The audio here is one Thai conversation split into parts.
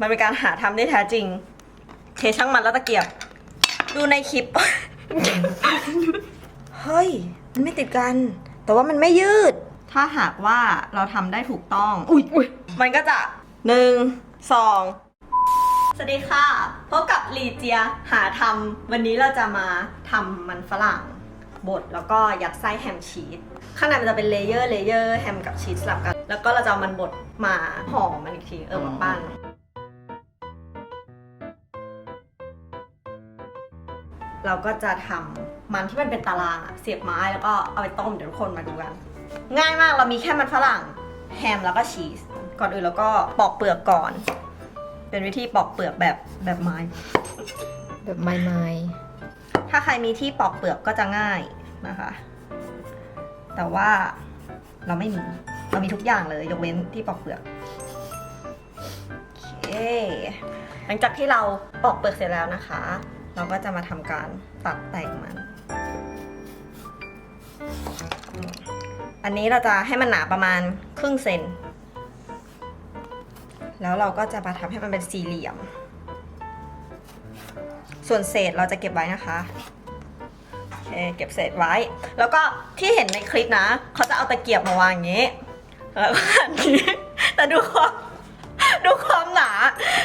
มันเป็นการหาทำได้แท้จริง เทช่างมันแล้วตะเกียบ ดูในคลิป เฮ้ย มันไม่ติดกัน แต่ว่ามันไม่ยืด ถ้าหากว่าเราทำได้ถูกต้อง อุ้ยอุ้ยมันก็จะหนึ่งสองสวัสดีค่ะ พบกับลีเจียหาทำวันนี้เราจะมาทำมันฝรั่งบดแล้วก็ยัดไส้แฮมชีสข้างในมันจะเป็นเลเยอร์เลเยอร์แฮมกับชีสสลับกัน แล้วก็เราจะเอามันบดมาห่อมันอีกทีเออมาปั้น เราก็จะทำมันที่มันเป็นตารางอะเสียบไม้แล้วก็เอาไปต้มเดี๋ยวทุกคนมาดูกัน ง่ายมากเรามีแค่มันฝรั่งแฮมแล้วก็ชีส ก่อนอื่นเราก็ปอกเปลือกก่อน เป็นวิธีปอกเปลือกแบบแบบไม้ แบบไม้ไม้ถ้าใครมีที่ปอกเปลือกก็จะง่ายนะคะ แต่ว่าเราไม่มี เรามีทุกอย่างเลยยกเว้นที่ปอกเปลือกโอเคหลังจากที่เราปอกเปลือกเสร็จแล้วนะคะ เราก็จะมาทำการตัดแต่งมัน อันนี้เราจะให้มันหนาประมาณครึ่งเซน แล้วเราก็จะมาทำให้มันเป็นสี่เหลี่ยม ส่วนเศษเราจะเก็บไว้นะคะเก็บเศษไว้ แล้วก็ที่เห็นในคลิปนะ เขาจะเอาตะเกียบมาวางอย่างนี้ แล้วก็อันนี้แต่ดูความดูความหนา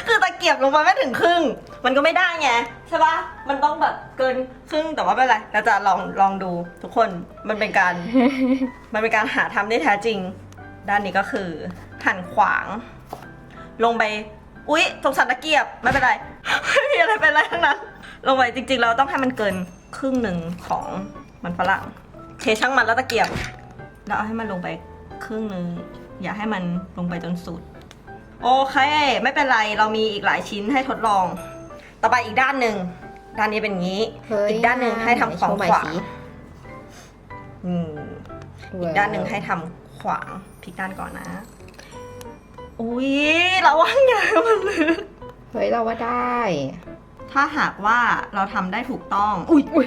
คือตะเกียบลงมาไม่ถึงครึ่ง มันก็ไม่ได้ไง ช่ปะมันต้องแบบเกินครึ่งแต่ว่าไม่เป็นไรเราจะลองลองดูทุกคนมันเป็นการ มันเป็นการหาทำได้แท้จริง ด้านนี้ก็คือหั่นขวาง ลงไป อุ๊ยสงสารตะเกียบไม่เป็นไร ไม่มีอะไรเป็นไรทั้งนั้น ลงไปจริง ๆ เราต้องให้มันเกินครึ่งหนึ่งของมันฝรั่งเทช่างมันแล้วตะเกียบ แล้วเอาให้มันลงไปครึ่งหนึ่งอย่าให้มันลงไปจนสุด โอเค ไม่เป็นไรเรามีอีกหลายชิ้นให้ทดลอง ต่อไปอีกด้านหนึ่งด้านนี้เป็นอย่างนี้ เฮ้ยอีกด้านหนึ่งให้ทำขวางโชว์ใหม่ขวางสิอืมอีกด้านหนึ่งให้ทำขวางพลิกด้านก่อนนะ อุ๊ยระวังอย่าให้มันลึก เฮ้ยเราว่าได้ ถ้าหากว่าเราทำได้ถูกต้อง อุ๊ยอุ๊ย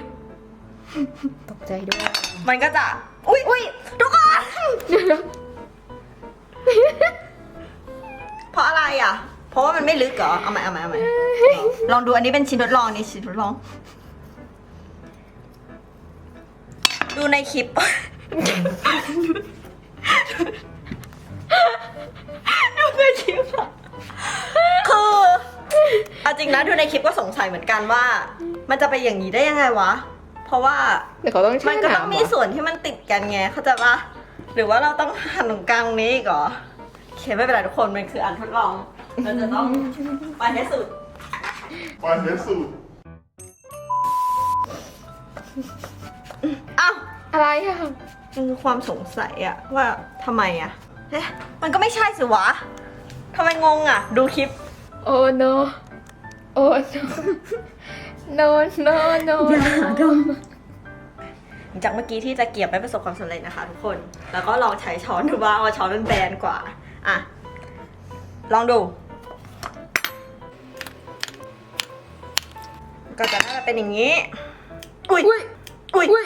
ตกใจด้วยมันก็จะ อุ๊ยอุ๊ยทุกคนเพรา ลึกเหรอ เอาใหม่เอาใหม่เอาใหม่ลองดูอันนี้เป็นชิ้นทดลองนี่ชิ้นทดลอง ดูในคลิป ดูในคลิปอะคือเอาจริงนะดูในคลิปก็สงสัยเหมือนกันว่า มันจะไปอย่างนี้ได้ยังไงวะ เพราะว่าเดี๋ยวเขาต้องแช่มันก็ต้องน้ำมีเหรอส่วนที่มันติดกันไงเข้าใจปะหรือว่าเราต้องหั่นตรงกลางตรงนี้อีกเหรอโอเคไม่เป็นไรทุกคนมันคืออันทดลอง เราจะต้องไปให้สุด ไปเฮสูตรอ้าวอะไรอะมันคือความสงสัยอะว่าทำไมอะเอ๊ะมันก็ไม่ใช่สิวะทำไมงงอะดูคลิป โอ้ no โอ้ no no no no หลังจากเมื่อกี้ที่จะเกียบไม่ประสบความสำเร็จนะคะทุกคน แล้วก็ลองใช้ช้อนดูบ้างว่าช้อนมันแบนกว่า อะ ลองดู ก็จะน่าจะเป็นอย่างนี้อุ้ยอุ้ย อุ้ย อุ้ย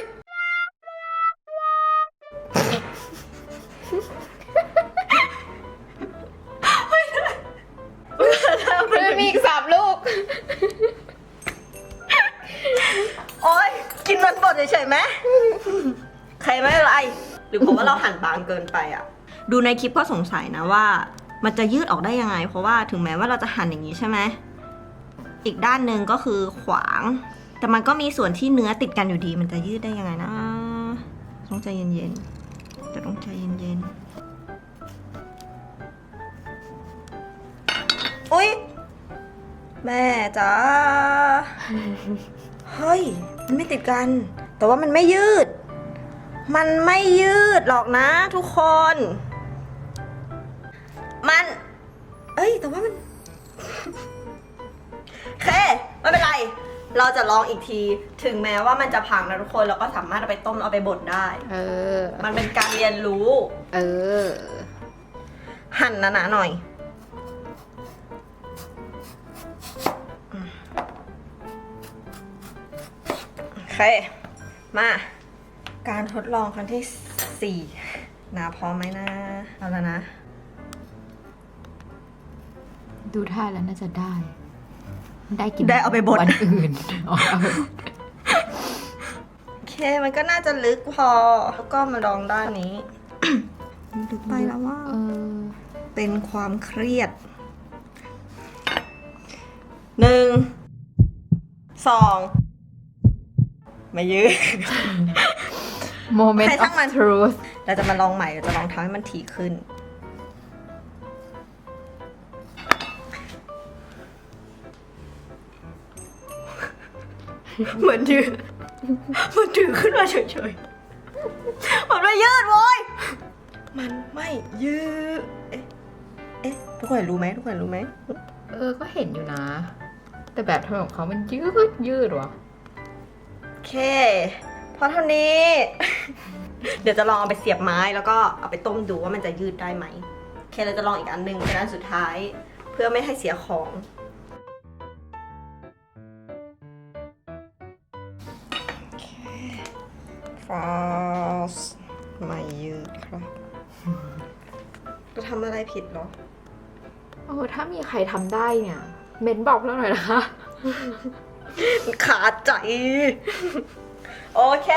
มันมีอีกสามลูก โอ๊ย กินมันบดเฉยๆไหม ใครไม่เป็นไร หรือเพราะว่าเราหั่นบางเกินไปอะ ดูในคลิปก็สงสัยนะว่า มันจะยืดออกได้ยังไง เพราะว่าถึงแม้ว่าเราจะหั่นอย่างนี้ใช่ไหม อีกด้านหนึ่งก็คือขวาง แต่มันก็มีส่วนที่เนื้อติดกันอยู่ดีมันจะยืดได้ยังไงนะต้องใจเย็นๆจะต้องใจเย็นๆอุ๊ยแม่จ้าเฮ้ย มันไม่ติดกัน แต่ว่ามันไม่ยืด มันไม่ยืดหรอกนะทุกคน มัน เอ้ย แต่ว่ามัน เราจะลองอีกที ถึงแม้ว่ามันจะพังนะทุกคนเราก็สามารถเอาไปต้มเอาไปบดได้ เออ มันเป็นการเรียนรู้ เออ หั่นหนาๆหน่อย โอเค มา การทดลองครั้งที่สี่นาพร้อมไหมนะ เอาแล้วนะ ดูท่าแล้วน่าจะได้ ได้กินได้เอาไปบด วันอื่นเอาเอาไปบดโอเคมันก็น่าจะลึกพอ แล้วก็มาลองด้านนี้ ลึกไปแล้วว่า เออเป็นความเครียด หนึ่ง สอง มายืด moment ใคร of ช่างมัน truth เราจะมาลองใหม่เราจะลองทำให้มันถี่ขึ้น เหมือนยืดมันถือขึ้นมาเฉยๆมันไม่ยืดโว้ยมันไม่ยืดเอ๊ะเอ๊ะทุกคนรู้ไหมทุกคนรู้ไหมเออ ก็เห็นอยู่นะ แต่แบบทำไมของเขามันยืดยืดวะโอเค พอเท่านี้ เดี๋ยวจะลองเอาไปเสียบไม้แล้วก็เอาไปต้มดูว่ามันจะยืดได้ไหมโอเคเราจะลองอีกอันหนึ่งเป็นอันสุดท้าย เพื่อไม่ให้เสียของ fast ไม่ยืดครับจะทำอะไรผิดเหรอ โอ้ถ้ามีใครทำได้เนี่ย เมนบอกเราหน่อยนะคะ ขาดใจ โอเค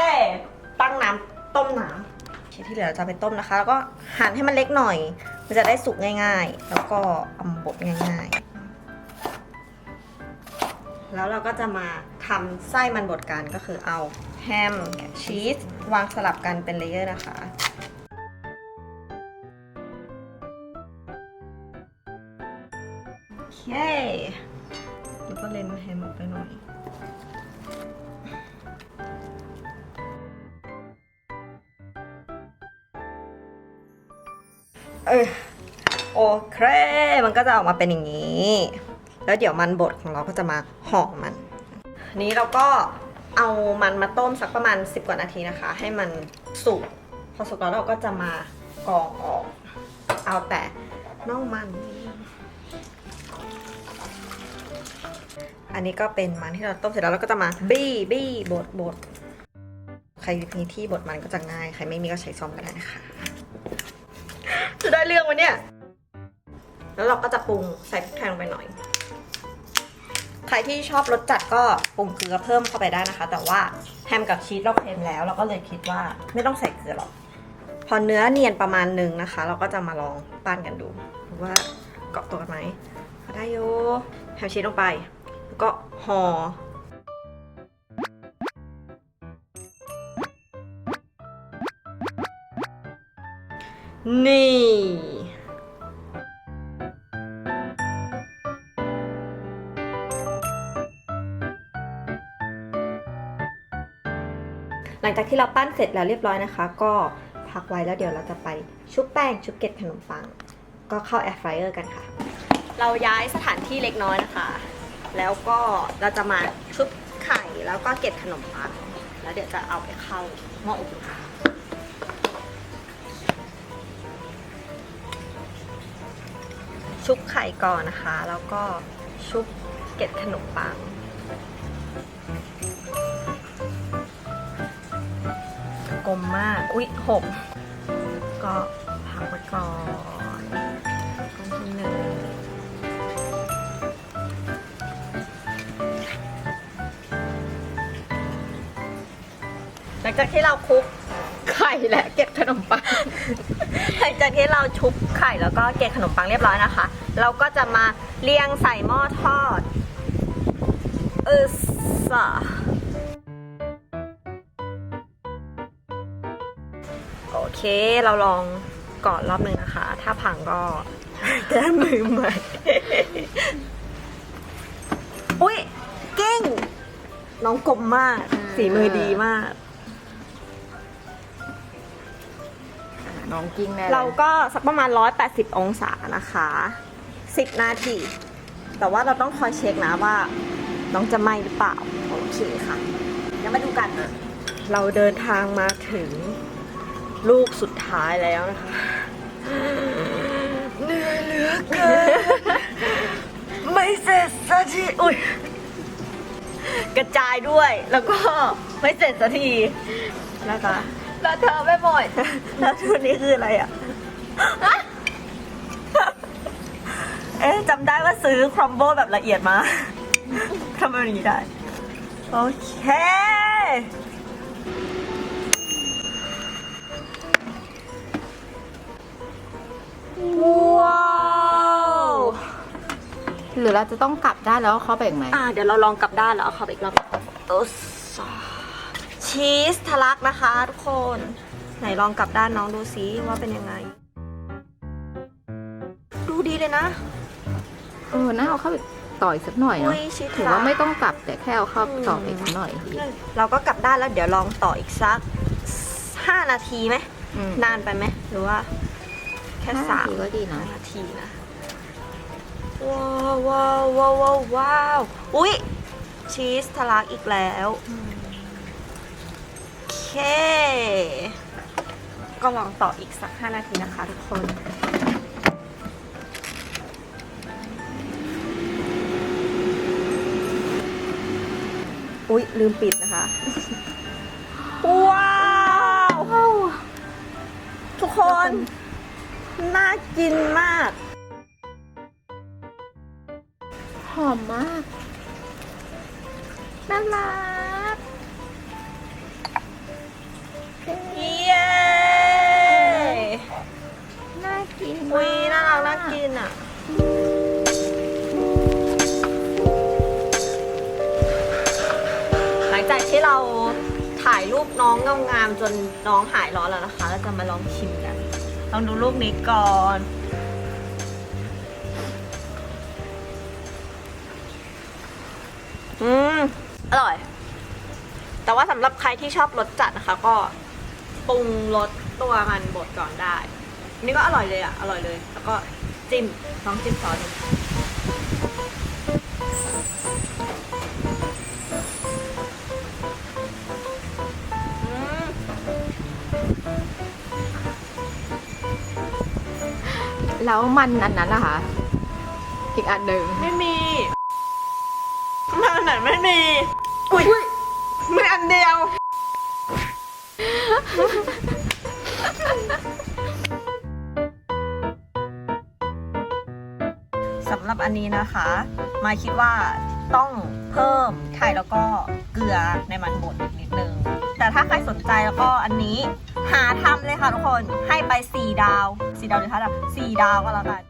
ตั้งน้ำต้มน้ำโอเคที่เหลือเราจะเอาไปต้มนะคะ แล้วก็หั่นให้มันเล็กหน่อย มันจะได้สุกง่าย ๆ แล้วก็เอามาบดง่าย ๆ แล้วเราก็จะมาทำไส้มันบดกันก็คือเอา แฮม ชีส วางสลับกันเป็นเลเยอร์นะคะ โอเคแล้วก็เล็มแฮมออกไปหน่อยเออโอเค มันก็จะออกมาเป็นอย่างนี้ แล้วเดี๋ยวมันบดของเราก็จะมาห่อมัน นี้เราก็ เอามันมาต้มสักประมาณ 10 กว่านาทีนะคะ ให้มันสุก พอสุกแล้วเราก็จะมากรองออก เอาแต่น่องมัน อันนี้ก็เป็นมันที่เราต้มเสร็จแล้วเราก็จะมาบี้บี้บดบดใครมีที่บดมันก็จะง่าย ใครไม่มีก็ใช้ซ่อมก็ได้นะคะ จะได้เรื่องวะเนี่ย แล้วเราก็จะปรุงใส่พริกไทยลงไปหน่อย รที่ชอบรสจัดก็ปรุงเกลือเพิ่มเข้าไปได้นะคะ แต่ว่าแฮมกับชีสเราเค็มแล้ว เราก็เลยคิดว่าไม่ต้องใส่เกลือหรอก พอเนื้อเนียนประมาณหนึ่งนะคะ เราก็จะมาลองปั้นกันดูว่าเกาะตัวกันไหมได้โยแฮมชีสลงไป แล้วก็ห่อนี่ หลังจากที่เราปั้นเสร็จแล้วเรียบร้อยนะคะ ก็พักไว้แล้วเดี๋ยวเราจะไปชุบแป้งชุบเกล็ดขนมปัง ก็เข้าแอร์ฟรายเออร์กันค่ะ เราย้ายสถานที่เล็กน้อยนะคะ แล้วก็เราจะมาชุบไข่แล้วก็เกล็ดขนมปัง แล้วเดี๋ยวจะเอาไปเข้าหม้ออบลมชุบไข่ก่อนนะคะ แล้วก็ชุบเกล็ดขนมปัง มมาก อุ๊ยหกก็พักไว้ก่อนกลมที่หนึ่งหลังจากที่เราคลุกไข่และเก็บขนมปัง หลังจากที่เราชุบไข่แล้วก็เกล็ดขนมปังเรียบร้อยนะคะ เราก็จะมาเรียงใส่หม้อทอดเออสะ เคเราลองก่อนรอบหนึ่งนะคะ ถ้าพังก็แก้มือใหม่ อุ้ยเก่ง น้องกลมมากสีมือดีมาก น้องกิ้งแน่ลยเราก็สักประมาณ 180 องศานะคะ 10 นาที แต่ว่าเราต้องคอยเช็คนะว่า น้องจะไหมหรือเปล่า โอเคค่ะงั้นมาดูกันนะเราเดินทางมาถึง ลูกสุดท้ายแล้วนะคะ เหนื่อยเหลือเกิน ไม่เสร็จสักทีอุ้ยกระจายด้วยแล้วก็ไม่เสร็จสักทีนะคะแล้วเธอไม่บ่อยแล้วชุดนี้คืออะไรอะ เอ๊ะจำำได้ว่าซื้อครอมโบแบบละเอียดมาทำแบบนี้ได้ โอเค หรือเราจะต้องกลับได้านแล้วเข้าไปอีกไหมอ่าเดี๋ยวเราลองกลับด้านแล้วเอาเข้าไปอีกรอบโอ้สาชีสทะลักนะคะ ทุกคน ไหนลองกลับด้านน้องดูซิว่าเป็นยังไง ดูดีเลยนะเออน่าเอาเข้าไปต่ออีกสักหน่อยอุ้เนาะยชีสถือทะลัว่ากไม่ต้องกลับแต่แค่เอาเข้าต่อไปอีกสักหน่อยดีเราก็กลับด้านแล้วเดี๋ยวลองต่ออีกสัก5นาทีไหมอืมนานไปไหมหรือว่า แค่ห้าสามทีก็ดีนะห้านาทีนะ ว้าวว้าวว้าวว้าววาวอุ้ยชีสทะลักอีกแล้วโอเค ก็ลองต่ออีกสัก 5 นาทีนะคะทุกคนอุ๊ย ลืมปิดนะคะ ว้าวทุกคน น่ากินมาก อมมาก น่ารักเย้น่ากินอุ้ยน่ารักน่ากินอะ หลังจากที่เราถ่ายรูปน้องงามๆจนน้องหายร้อนแล้วนะคะ เราจะมาลองชิมกัน ลองดูรูปนี้ก่อน อร่อย แต่ว่าสำหรับใครที่ชอบรสจัดนะคะ ก็ปรุงรสตัวมันบดก่อนได้อันนี้ก็อร่อยเลยอะ อร่อยเลย แล้วก็จิ้มลองจิ้มซอสดูอืมแล้วมันอันนั้นล่ะคะอีกอันหนึ่งไม่มีมาอั นไหนไม่มี อุ้ยมีอันเดียว สำหรับอันนี้นะคะ มายคิดว่าต้องเพิ่มไข่แล้วก็เกลือในมันบดอีกนิดนึง แต่ถ้าใครสนใจแล้วก็อันนี้หาทำเลยค่ะทุกคน ให้ไป 4 ดาว 4 ดาวหรือ5ดาว4ดาวก็แล้วกัน